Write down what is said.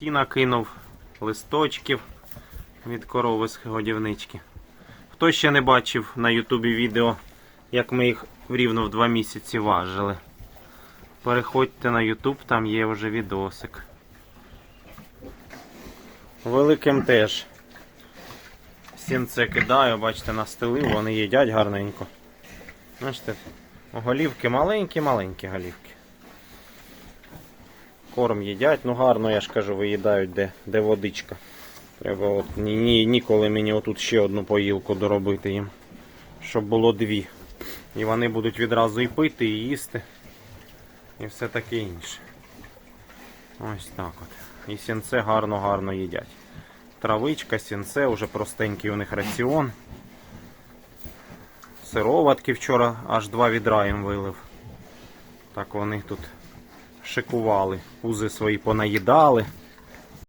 І накинув листочків від корови з годівнички. Хто ще не бачив на Ютубі відео, як ми їх рівно в два місяці важили. Переходьте на Ютуб, там є вже відосик. Великим теж. Сінце кидаю, бачите, настелив, вони їдять гарненько. Бачите, голівки маленькі-маленькі голівки. Корм їдять, ну гарно, я ж кажу, виїдають, де, де водичка. Треба от ні, ні, ніколи мені отут ще одну поїлку доробити їм. Щоб було дві. І вони будуть відразу і пити, і їсти. І все таке інше. Ось так от. І сінце гарно-гарно їдять. Травичка, сінце, вже простенький у них раціон. Сироватки вчора аж два відра їм вилив. Так вони тут шикували. пузи свої понаїдали.